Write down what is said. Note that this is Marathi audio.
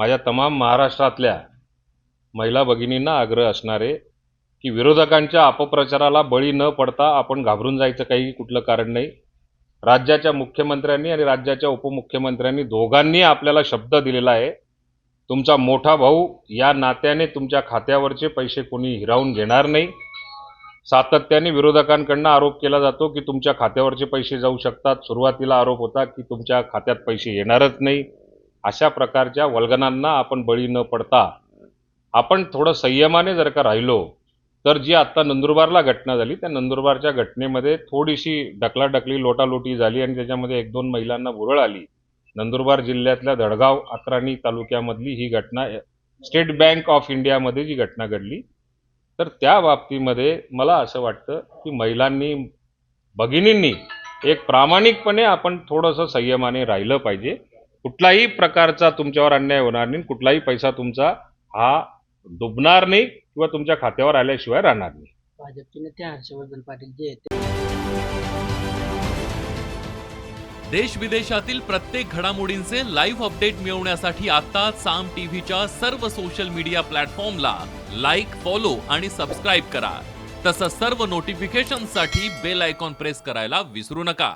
माझ्या तमाम महाराष्ट्रातल्या महिला भगिनींना आग्रह असणारे की विरोधकांच्या अपप्रचाराला बळी न पडता आपण घाबरून जायचं काही कुठलं कारण नाही. राज्याच्या मुख्यमंत्र्यांनी आणि राज्याच्या उपमुख्यमंत्र्यांनी दोघांनी आपल्याला शब्द दिलेला आहे. तुमचा मोठा भाऊ या नात्याने तुमच्या खात्यावरचे पैसे कोणी हिरावून घेणार नाही. सातत्याने विरोधकांकडनं आरोप केला जातो की तुमच्या खात्यावरचे पैसे जाऊ शकतात. सुरुवातीला आरोप होता की तुमच्या खात्यात पैसे येणारच नाही. अशा प्रकारच्या वल्गनांना आपण बळी न पडता आपण थोडं संयमाने जर का राहिलो तर जी आत्ता नंदुरबारला घटना झाली त्या नंदुरबारच्या घटनेमध्ये थोडीशी डकलाडकली लोटालोटी झाली आणि त्याच्यामध्ये एक दोन महिलांना भुरळ आली. नंदुरबार जिल्ह्यातल्या दडगाव अक्राणी तालुक्यामधली ही घटना स्टेट बँक ऑफ इंडियामध्ये जी घटना घडली तर त्या बाबतीमध्ये मला असं वाटतं की महिलांनी भगिनींनी एक प्रामाणिकपणे आपण थोडंसं संयमाने राहिलं पाहिजे. कुठलाही प्रकारचा तुमच्यावर अन्याय होणार नाही कुठलाही पैसा तुमचा हा डुबणार नाही किंवा तुमच्या खात्यावर आल्याशिवाय राहणार नाही. भाजपचे नेते हर्षवर्धन पाटील जे देश विदेशातील प्रत्येक घडामोडींचे लाईव्ह अपडेट मिळवण्यासाठी आता साम टीव्हीच्या सर्व सोशल मीडिया प्लॅटफॉर्मला लाईक फॉलो आणि सबस्क्राईब करा. तसंच सर्व नोटिफिकेशनसाठी बेल आयकॉन प्रेस करायला विसरू नका.